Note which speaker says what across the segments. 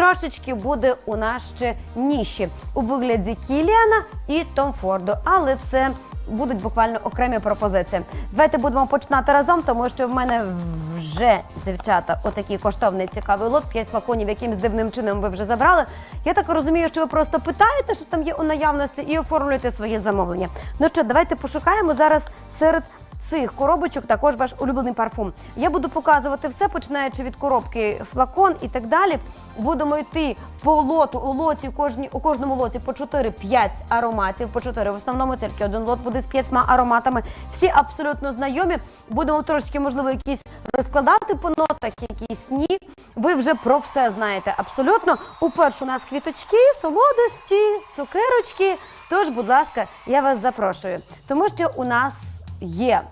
Speaker 1: трошечки буде у нас ще ніші у вигляді Кіліана і Том Форду, але це будуть буквально окремі пропозиції. Давайте будемо починати разом, тому що в мене вже дівчата отакий коштовний цікавий лот, 5 флаконів, якимсь дивним чином ви вже забрали. Я так розумію, що ви просто питаєте, що там є у наявності, і оформлюєте своє замовлення. Ну що, давайте пошукаємо зараз серед цих коробочок також ваш улюблений парфум. Я буду показувати все, починаючи від коробки флакон і так далі. Будемо йти по лоту. У лоті у кожній у кожному лоті по 4-5 ароматів, по 4. В основному тільки один лот буде з п'ятьма ароматами. Всі абсолютно знайомі. Будемо трошки, можливо, якісь розкладати по нотах, якісь ні. Ви вже про все знаєте абсолютно. Уперше у нас квіточки, солодощі, цукерочки. Тож, будь ласка, я вас запрошую, тому що у нас є.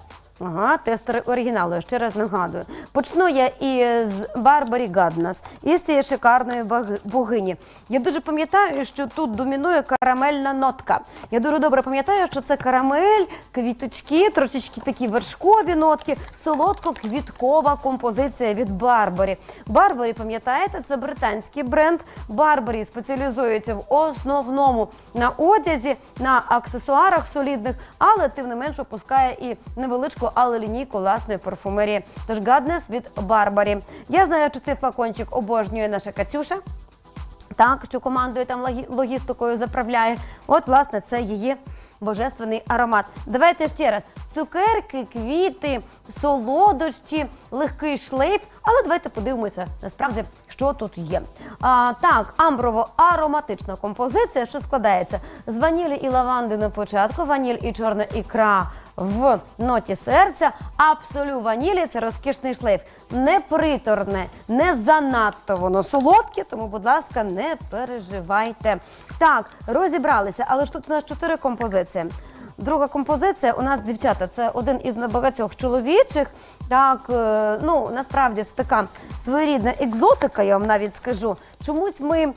Speaker 1: Ага, тестери оригіналу, я ще раз нагадую. Почну я із Барбарі Гаднас, із цієї шикарної богині. Я дуже пам'ятаю, що тут домінує карамельна нотка. Я дуже добре пам'ятаю, що це карамель, квіточки, трошечки такі вершкові нотки, солодко-квіткова композиція від Барбарі. Барбарі, пам'ятаєте, це британський бренд. Барбарі спеціалізується в основному на одязі, на аксесуарах солідних, але тим не менш випускає і невеличку, але лінійку власної парфумерії. Тож Гаднес від Барбарі. Я знаю, що цей флакончик обожнює наша Катюша. Так, що командою там логістикою заправляє. От, власне, це її божественний аромат. Давайте ще раз: цукерки, квіти, солодощі, легкий шлейф. Але давайте подивимося насправді, що тут є. А, так, амброво-ароматична композиція, що складається з ванілі і лаванди на початку, ваніль і чорна ікра в ноті серця. Абсолю ванілі це розкішний шлейф. Не приторне, не занадто воно солодке, тому, будь ласка, не переживайте. Так, розібралися, але ж тут у нас чотири композиції. Друга композиція у нас дівчата. Це один із небагатьох чоловічих. Так, е, ну насправді це така своєрідна екзотика, я вам навіть скажу. Чомусь ми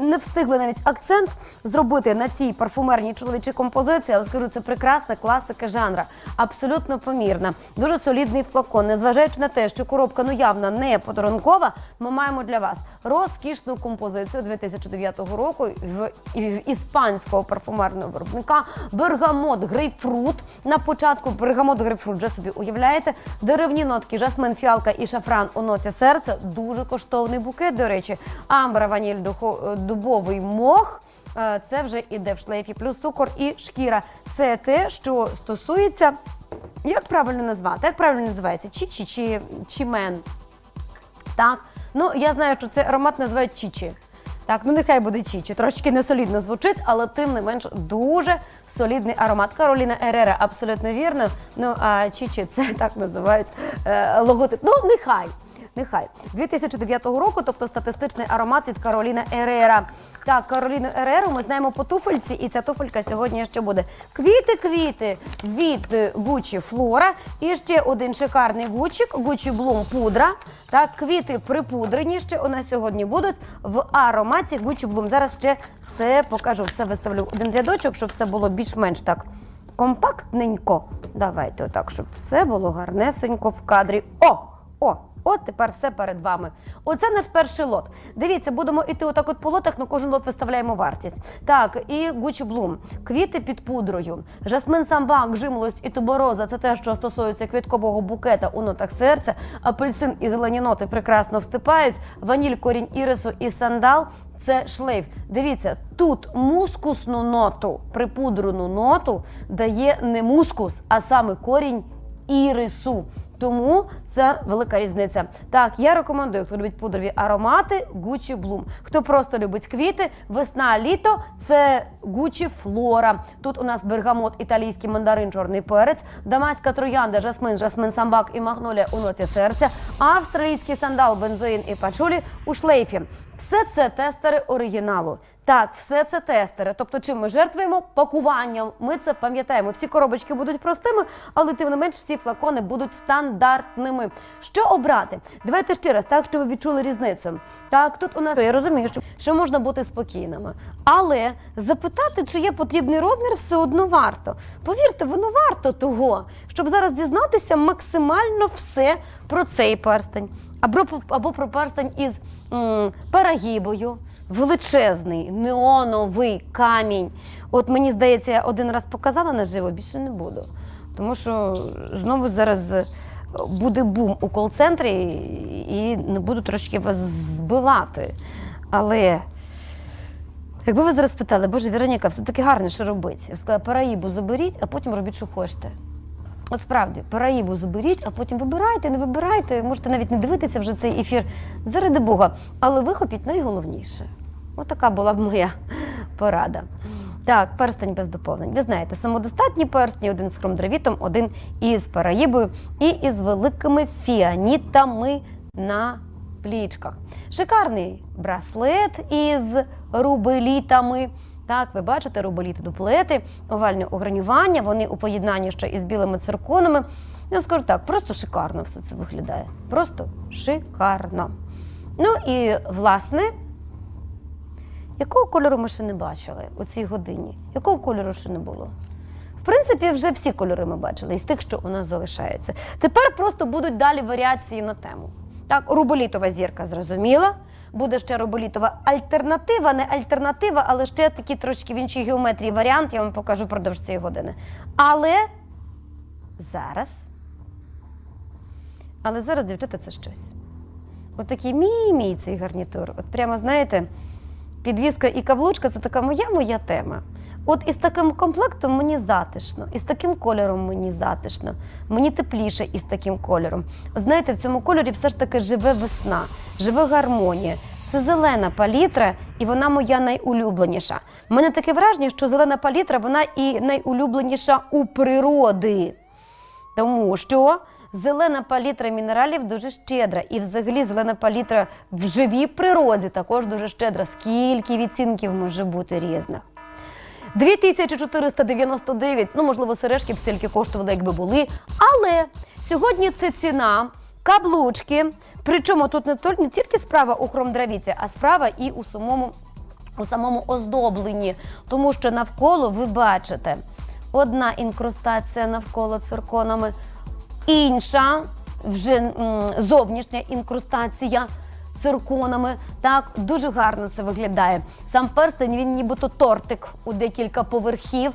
Speaker 1: не встигли навіть акцент зробити на цій парфумерній чоловічій композиції, але скажу, це прекрасна класика жанра, абсолютно помірна, дуже солідний флакон. Незважаючи на те, що коробка ну явно не подарункова, ми маємо для вас розкішну композицію 2009 року в, в іспанського парфумерного виробника Бергамот грейпфрут. На початку бергамот грейпфрут вже собі уявляєте. Деревні нотки, жасмин, фіалка і шафран у ноті серця. Дуже коштовний букет, до речі. Амбра, ваніль, духо- дубовий мох. Е, Це вже іде в шлейфі, плюс цукор і шкіра. Це те, що стосується. Як правильно назвати? Як правильно називається? Чічі чи чімен? Так. Ну, я знаю, що цей аромат називають чічі. Так, ну нехай буде чічі. Трошечки не солідно звучить, але тим не менш дуже солідний аромат. Кароліна Ерера, абсолютно вірно. Ну а чічі це так називають е, логотип. Ну, нехай. Нехай 2009 року, тобто статистичний аромат від Кароліна Ерера. Так, Кароліну Ереру ми знаємо по туфельці, і ця туфелька сьогодні ще буде. Квіти-квіти від Гучі Флора. І ще один шикарний гучик, Гучі Блум пудра. Так, квіти припудрені ще у нас сьогодні будуть в ароматі Гучі Блум. Зараз ще все покажу, все виставлю в один рядочок, щоб все було більш-менш так компактненько. Давайте отак, щоб все було гарнесенько в кадрі. О! О! От тепер все перед вами. Оце наш перший лот. Дивіться, будемо йти отак от по лотах, на кожен лот виставляємо вартість. Так, і Гучі Блум, квіти під пудрою, жасмин самбак, жимолость і тубороза це те, що стосується квіткового букета у нотах серця. Апельсин і зелені ноти прекрасно встипають. Ваніль, корінь ірису і сандал. Це шлейф. Дивіться, тут мускусну ноту, припудрену ноту дає не мускус, а саме корінь ірису. Тому це велика різниця. Так, я рекомендую, хто любить пудрові аромати, Gucci Bloom. Хто просто любить квіти, весна, літо це Gucci Flora. Тут у нас бергамот, італійський мандарин, чорний перець, дамаська троянда, жасмин, жасмин самбак і магнолія у ноті серця, австралійський сандал, бензоїн і пачулі у шлейфі. Все це тестери оригіналу. Так, все це тестери. Тобто, чим ми жертвуємо пакуванням. Ми це пам'ятаємо. Всі коробочки будуть простими, але тим не менш всі флакони будуть стандартними. Думаю, що обрати? Давайте ще раз, так, щоб ви відчули різницю. Так, тут у нас я розумію, що, що можна бути спокійними. Але запитати, чи є потрібний розмір, все одно варто. Повірте, воно варто того, щоб зараз дізнатися максимально все про цей перстень. Або, або про перстень із м, перагібою. Величезний неоновий камінь. От мені здається, я один раз показала наживо, більше не буду. Тому що знову зараз буде бум у кол-центрі і не буду трошки вас збивати. Але якби ви зараз питали, Боже, Вероніка, все таки гарне, що робити? Я б сказала, параїбу заберіть, а потім робіть, що хочете. От справді, параїву заберіть, а потім вибирайте, не вибирайте. Можете навіть не дивитися вже цей ефір заради Бога. Але вихопіть найголовніше. От така була б моя порада. Так, перстень без доповнень. Ви знаєте, самодостатні перстні, один з хромдравітом, один із параїбою і із великими фіанітами на плічках. Шикарний браслет із рубелітами. Так, ви бачите, рубеліти дуплети, овальне огранювання, вони у поєднанні ще із білими цирконами. Я скажу так, просто шикарно все це виглядає. Просто шикарно. Ну і власне, якого кольору ми ще не бачили у цій годині? Якого кольору ще не було? В принципі, вже всі кольори ми бачили із тих, що у нас залишається. Тепер просто будуть далі варіації на тему. Так, руболітова зірка зрозуміла. Буде ще руболітова альтернатива, не альтернатива, але ще такий трошки в іншій геометрії варіант, я вам покажу впродовж цієї години. Але зараз. Але зараз, дівчата, це щось. От такий мій-мій цей гарнітур. От прямо, знаєте, підвіска і каблучка це така моя моя тема. От із таким комплектом мені затишно, із таким кольором мені затишно, мені тепліше із таким кольором. Знаєте, в цьому кольорі все ж таки живе весна, живе гармонія. Це зелена палітра, і вона моя найулюбленіша. У мене таке враження, що зелена палітра вона і найулюбленіша у природи. Тому що зелена палітра мінералів дуже щедра. І взагалі зелена палітра в живій природі також дуже щедра. Скільки відцінків може бути різних? 2499, ну можливо, сережки б стільки коштували, якби були. Але сьогодні це ціна каблучки. Причому тут не не тільки справа у хромдравіці, а справа і у самому, у самому оздобленні. Тому що навколо ви бачите одна інкрустація навколо цирконами, інша вже зовнішня інкрустація цирконами. Так, дуже гарно це виглядає. Сам перстень він нібито тортик у декілька поверхів.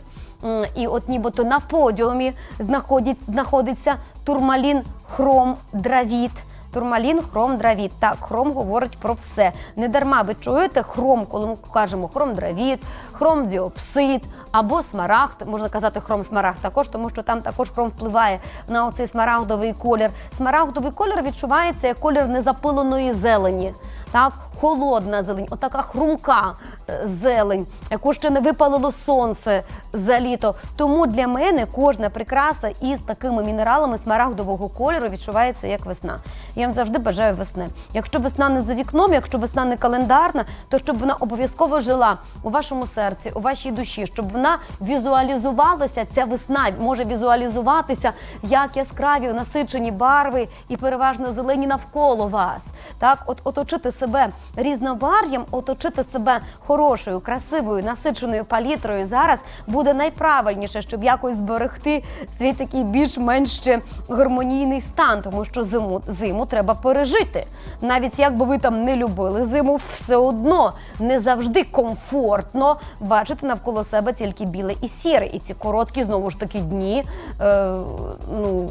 Speaker 1: І от нібито на подіумі знаходить, знаходиться турмалін хром дравіт. Турмалін, хром, дравіт. Так, хром говорить про все. Не дарма ви чуєте хром, коли ми кажемо хром дравіт, хром діопсид або смарагд. Можна казати хром смарагд також, тому що там також хром впливає на оцей смарагдовий колір. Смарагдовий колір відчувається як колір незапиленої зелені. Так, холодна зелень, отака хрумка е, зелень, яку ще не випалило сонце за літо. Тому для мене кожна прикраса із такими мінералами смарагдового кольору відчувається як весна. Я вам завжди бажаю весни. Якщо весна не за вікном, якщо весна не календарна, то щоб вона обов'язково жила у вашому серці, у вашій душі, щоб вона візуалізувалася. Ця весна може візуалізуватися як яскраві насичені барви і переважно зелені навколо вас. Так, от оточити себе різнобар'ям, оточити себе хорошою, красивою, насиченою палітрою зараз буде найправильніше, щоб якось зберегти свій такий більш-менш гармонійний стан, тому що зиму зиму треба пережити. Навіть як би ви там не любили зиму, все одно не завжди комфортно бачити навколо себе тільки біле і сіре. І ці короткі знову ж таки дні. Е, ну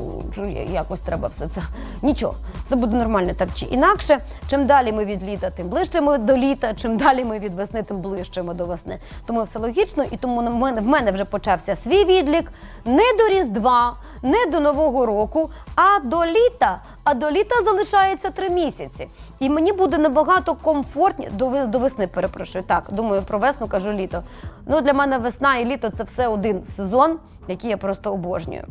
Speaker 1: якось треба все це. Нічого, все буде нормально так чи інакше. Чим далі ми від літа, тим ближче ми до літа. Чим далі ми від весни, тим ближче ми до весни. Тому все логічно, і тому в мене вже почався свій відлік не до Різдва, не до Нового року, а до літа. А до літа залишається три місяці. І мені буде набагато комфортніше до, до весни, перепрошую. Так, думаю, про весну кажу літо. Ну, для мене весна і літо це все один сезон, який я просто обожнюю.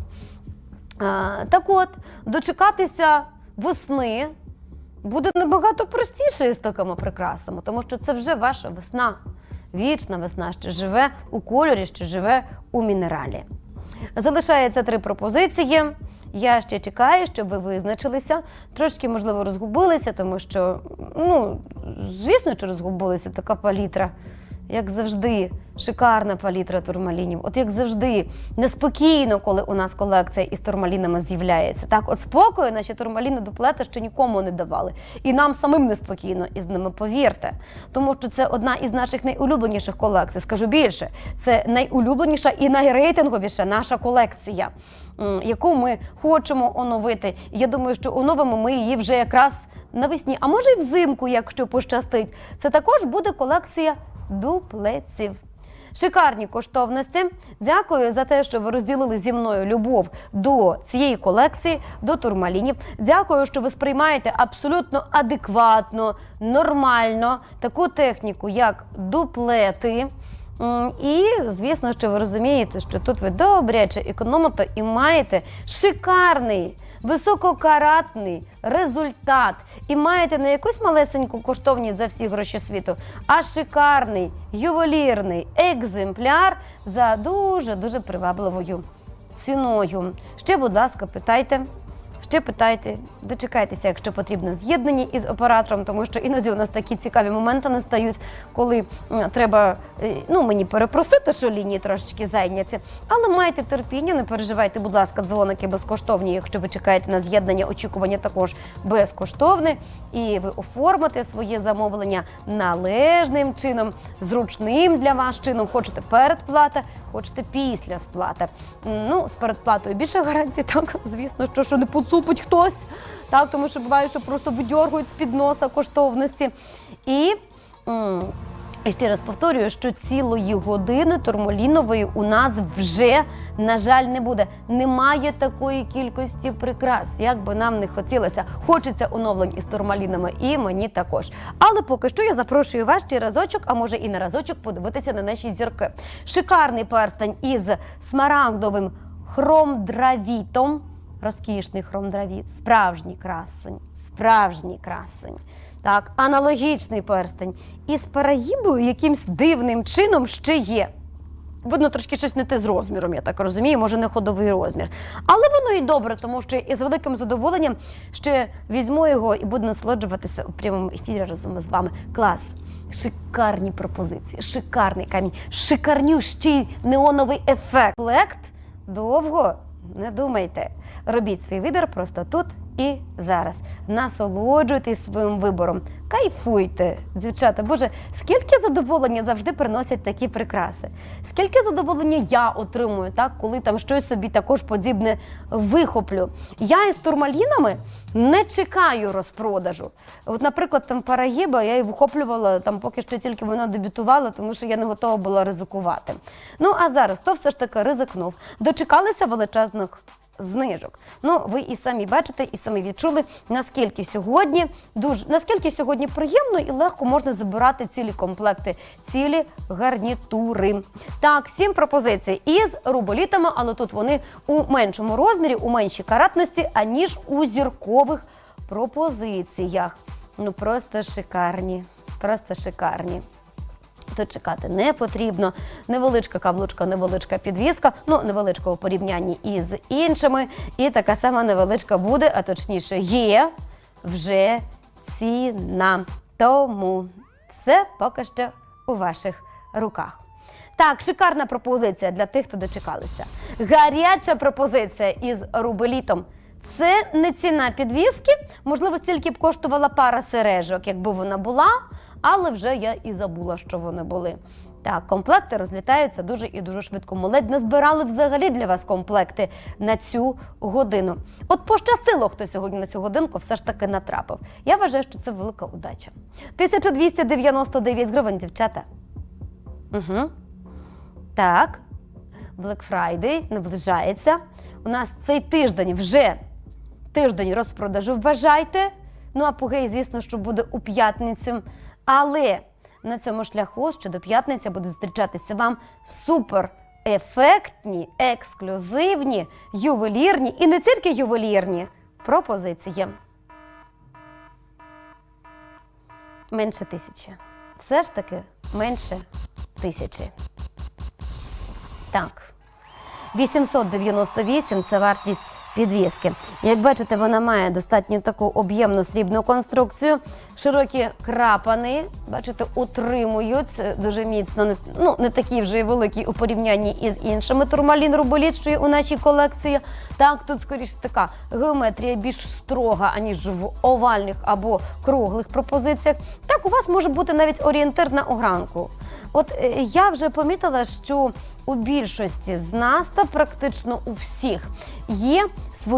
Speaker 1: А, так от, дочекатися весни буде набагато простіше із такими прикрасами, тому що це вже ваша весна. Вічна весна, що живе у кольорі, що живе у мінералі. Залишається три пропозиції. Я ще чекаю, щоб ви визначилися. Трошки, можливо, розгубилися, тому що, ну, звісно, що розгубилися така палітра. Як завжди, шикарна палітра турмалінів. От як завжди, неспокійно, коли у нас колекція із турмалінами з'являється. Так, от спокою наші турмаліни дуплета ще нікому не давали. І нам самим неспокійно із ними, повірте. Тому що це одна із наших найулюбленіших колекцій. Скажу більше, це найулюбленіша і найрейтинговіша наша колекція, яку ми хочемо оновити. Я думаю, що оновимо ми її вже якраз навесні, а може й взимку, якщо пощастить. Це також буде колекція дуплеців. Шикарні коштовності. Дякую за те, що ви розділили зі мною любов до цієї колекції, до турмалінів. Дякую, що ви сприймаєте абсолютно адекватно, нормально таку техніку, як дуплети. І, звісно, що ви розумієте, що тут ви добряче економите і маєте шикарний, висококаратний результат. І маєте не якусь малесеньку коштовність за всі гроші світу, а шикарний ювелірний екземпляр за дуже-дуже привабливою ціною. Ще, будь ласка, питайте. Ще питайте, дочекайтеся, якщо потрібно, з'єднані із оператором, тому що іноді у нас такі цікаві моменти настають, коли треба е, ну, мені перепросити, що лінії трошечки зайняті. Але майте терпіння, не переживайте, будь ласка, дзвоники безкоштовні. Якщо ви чекаєте на з'єднання, очікування також безкоштовне. І ви оформите своє замовлення належним чином, зручним для вас чином. Хочете передплата, хочете після сплати. Ну, з передплатою більше гарантій, так, звісно, що, що не поцупить хтось. Так, тому що буває, що просто видьоргують з-під носа коштовності. І. ще раз повторюю, що цілої години турмалінової у нас вже, на жаль, не буде. Немає такої кількості прикрас, як би нам не хотілося. Хочеться оновлень із турмалінами, і мені також. Але поки що я запрошую вас ще разочок, а може і на разочок, подивитися на наші зірки. Шикарний перстень із смарагдовим хромдравітом. Розкішний хромдравіт, справжній красень, справжній красень. Так, аналогічний перстень. І з парагібою якимсь дивним чином ще є. Видно, трошки щось не те з розміром, я так розумію, може не ходовий розмір. Але воно і добре, тому що і з великим задоволенням ще візьму його і буду насолоджуватися у прямому ефірі разом із вами. Клас! Шикарні пропозиції, шикарний камінь, шикарнющий неоновий ефект. Комплект довго не думайте. Робіть свій вибір просто тут і зараз. Насолоджуйтесь своїм вибором. Кайфуйте, дівчата. Боже, скільки задоволення завжди приносять такі прикраси. Скільки задоволення я отримую, так, коли там щось собі також подібне вихоплю. Я із турмалінами не чекаю розпродажу. От, наприклад, там парагіба я її вихоплювала там, поки що тільки вона дебютувала, тому що я не готова була ризикувати. Ну а зараз хто все ж таки ризикнув? Дочекалися величезних знижок. Ну, ви і самі бачите, і самі відчули, наскільки сьогодні дуже наскільки сьогодні приємно і легко можна забирати цілі комплекти, цілі гарнітури. Так, сім пропозицій із руболітами, але тут вони у меншому розмірі, у меншій каратності, аніж у зіркових пропозиціях. Ну просто шикарні, просто шикарні. Тут чекати не потрібно. Невеличка каблучка, невеличка підвіска, ну невеличка у порівнянні із іншими. І така сама невеличка буде, а точніше, є вже ціна. Тому все поки що у ваших руках. Так, шикарна пропозиція для тих, хто дочекалися. Гаряча пропозиція із рубелітом. Це не ціна підвіски. Можливо, стільки б коштувала пара сережок, якби вона була, але вже я і забула, що вони були. Так, комплекти розлітаються дуже і дуже швидко. Ми ледь не збирали взагалі для вас комплекти на цю годину. От пощастило, хто сьогодні на цю годинку все ж таки натрапив. Я вважаю, що це велика удача. 1299 гривень, дівчата. Угу. Так, Black Friday наближається. У нас цей тиждень вже тиждень розпродажу. Вважайте. Ну, апогей, звісно, що буде у п'ятницю. Але на цьому шляху щодо п'ятниці будуть зустрічатися вам супер ефектні, ексклюзивні, ювелірні і не тільки ювелірні пропозиції. Менше тисячі. Все ж таки менше тисячі. Так. 898 це вартість підвіски. Як бачите, вона має достатньо таку об'ємну срібну конструкцію. Широкі крапани, бачите, утримують дуже міцно. Не, ну, не такі вже й великі у порівнянні із іншими турмалін рубеліт, що є у нашій колекції. Так, тут скоріше така геометрія більш строга, аніж в овальних або круглих пропозиціях. Так, у вас може бути навіть орієнтир на огранку. От е, я вже помітила, що у більшості з нас та практично у всіх є свої.